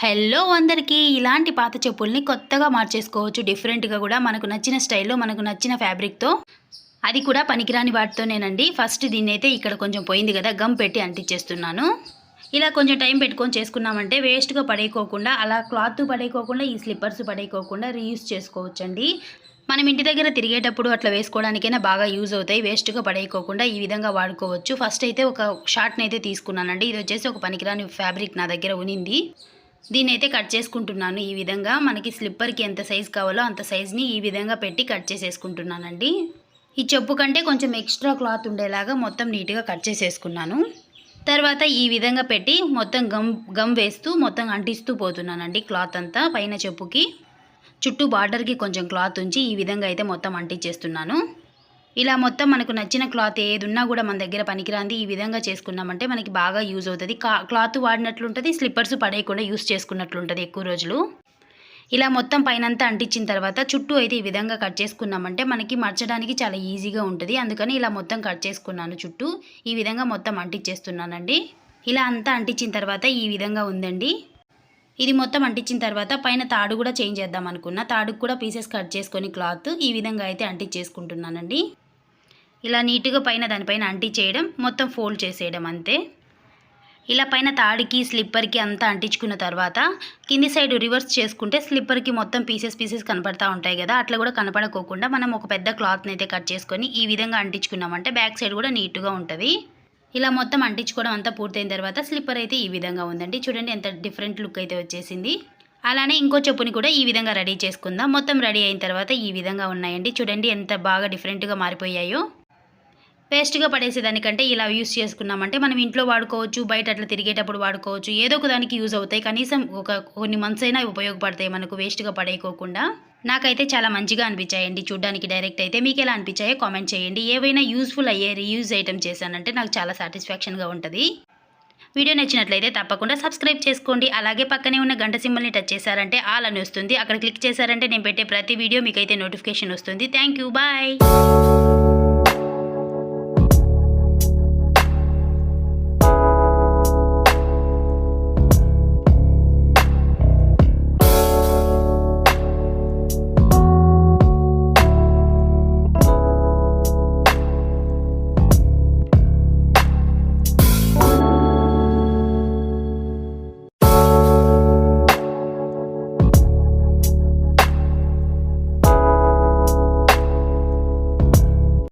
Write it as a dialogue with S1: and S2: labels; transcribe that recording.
S1: Hello అందరికీ. ఇలాంటి పాత చెప్పుల్ని కొత్తగా మార్చేసుకోవచ్చు. డిఫరెంట్గా కూడా మనకు నచ్చిన స్టైల్లో మనకు నచ్చిన ఫ్యాబ్రిక్తో. అది కూడా పనికిరాని వాటితోనేనండి. ఫస్ట్ దీన్ని అయితే ఇక్కడ కొంచెం పోయింది కదా గమ్ పెట్టి అంటించేస్తున్నాను. ఇలా కొంచెం టైం పెట్టుకొని చేసుకున్నామంటే వేస్ట్గా పడేయకోకుండా అలా క్లాత్ పడేయకోకుండా ఈ స్లిప్పర్స్ పడేయకోకుండా రీయూస్ చేసుకోవచ్చండి. మనం ఇంటి దగ్గర తిరిగేటప్పుడు అట్లా వేసుకోవడానికైనా బాగా యూజ్ అవుతాయి. వేస్ట్గా పడేయకోకుండా ఈ విధంగా వాడుకోవచ్చు. ఫస్ట్ అయితే ఒక షార్ట్ని అయితే తీసుకున్నానండి. ఇది వచ్చేసి ఒక పనికిరాని ఫ్యాబ్రిక్ నా దగ్గర ఉనింది. దీన్ని అయితే కట్ చేసుకుంటున్నాను ఈ విధంగా. మనకి స్లిప్పర్కి ఎంత సైజ్ కావాలో అంత సైజ్ని ఈ విధంగా పెట్టి కట్ చేసేసుకుంటున్నానండి. ఈ చెప్పు కంటే కొంచెం ఎక్స్ట్రా క్లాత్ ఉండేలాగా మొత్తం నీట్గా కట్ చేసేసుకున్నాను. తర్వాత ఈ విధంగా పెట్టి మొత్తం గమ్ గమ్ వేస్తూ మొత్తం అంటిస్తూ పోతున్నానండి క్లాత్ అంతా పైన చెప్పుకి. చుట్టూ బార్డర్కి కొంచెం క్లాత్ ఉంచి ఈ విధంగా అయితే మొత్తం అంటించేస్తున్నాను. ఇలా మొత్తం మనకు నచ్చిన క్లాత్ ఏదున్నా కూడా మన దగ్గర పనికిరాంది. ఈ విధంగా చేసుకున్నామంటే మనకి బాగా యూజ్ అవుతుంది. క్లాత్ వాడినట్లుంటుంది స్లిప్పర్స్ పడేయకుండా యూస్ చేసుకున్నట్లుంటుంది ఎక్కువ రోజులు. ఇలా మొత్తం పైనంతా అంటించిన తర్వాత చుట్టూ అయితే ఈ విధంగా కట్ చేసుకున్నామంటే మనకి మర్చడానికి చాలా ఈజీగా ఉంటుంది. అందుకని ఇలా మొత్తం కట్ చేసుకున్నాను చుట్టూ. ఈ విధంగా మొత్తం అంటించేస్తున్నానండి. ఇలా అంతా అంటించిన తర్వాత ఈ విధంగా ఉందండి. ఇది మొత్తం అంటించిన తర్వాత పైన తాడు కూడా చేంజ్ చేద్దాం అనుకున్నా. తాడుకు కూడా పీసెస్ కట్ చేసుకొని క్లాత్ ఈ విధంగా అయితే అంటించేసుకుంటున్నానండి. ఇలా నీట్గా పైన దానిపైన అంటించేయడం మొత్తం ఫోల్డ్ చేసేయడం అంతే. ఇలా పైన తాడికి స్లిప్పర్కి అంతా అంటించుకున్న తర్వాత కింది సైడ్ రివర్స్ చేసుకుంటే స్లిప్పర్కి మొత్తం పీసెస్ పీసెస్ కనపడతా ఉంటాయి కదా అట్లా కూడా కనపడకోకుండా మనం ఒక పెద్ద క్లాత్ని అయితే కట్ చేసుకొని ఈ విధంగా అంటించుకున్నామంటే బ్యాక్ సైడ్ కూడా నీట్గా ఉంటుంది. ఇలా మొత్తం అంటించుకోవడం అంతా పూర్తయిన తర్వాత స్లిప్పర్ అయితే ఈ విధంగా ఉందండి. చూడండి ఎంత డిఫరెంట్ లుక్ అయితే వచ్చేసింది. అలానే ఇంకో చెప్పుని కూడా ఈ విధంగా రెడీ చేసుకుందాం. మొత్తం రెడీ అయిన తర్వాత ఈ విధంగా ఉన్నాయండి. చూడండి ఎంత బాగా డిఫరెంట్గా మారిపోయాయో. వేస్ట్గా పడేసేదానికంటే ఇలా యూస్ చేసుకున్నామంటే మనం ఇంట్లో వాడుకోవచ్చు బయట అట్లా తిరిగేటప్పుడు వాడుకోవచ్చు ఏదో ఒక దానికి యూజ్ అవుతాయి. కనీసం ఒక కొన్ని మంత్స్ అయినా ఉపయోగపడతాయి మనకు వేస్ట్గా పడేయకోకుండా. నాకైతే చాలా మంచిగా అనిపించాయండి చూడ్డానికి డైరెక్ట్ అయితే. మీకు ఎలా అనిపించాయో కామెంట్ చేయండి. ఏవైనా యూస్ఫుల్ అయ్యే రీయూజ్ ఐటమ్ చేశానంటే నాకు చాలా సాటిస్ఫాక్షన్గా ఉంటుంది. వీడియో నచ్చినట్లయితే తప్పకుండా సబ్స్క్రైబ్ చేసుకోండి. అలాగే పక్కనే ఉన్న గంట సింబల్ని టచ్ చేశారంటే ఆల్ అని వస్తుంది. అక్కడ క్లిక్ చేశారంటే నేను పెట్టే ప్రతి వీడియో మీకైతే నోటిఫికేషన్ వస్తుంది. Thank you. బాయ్.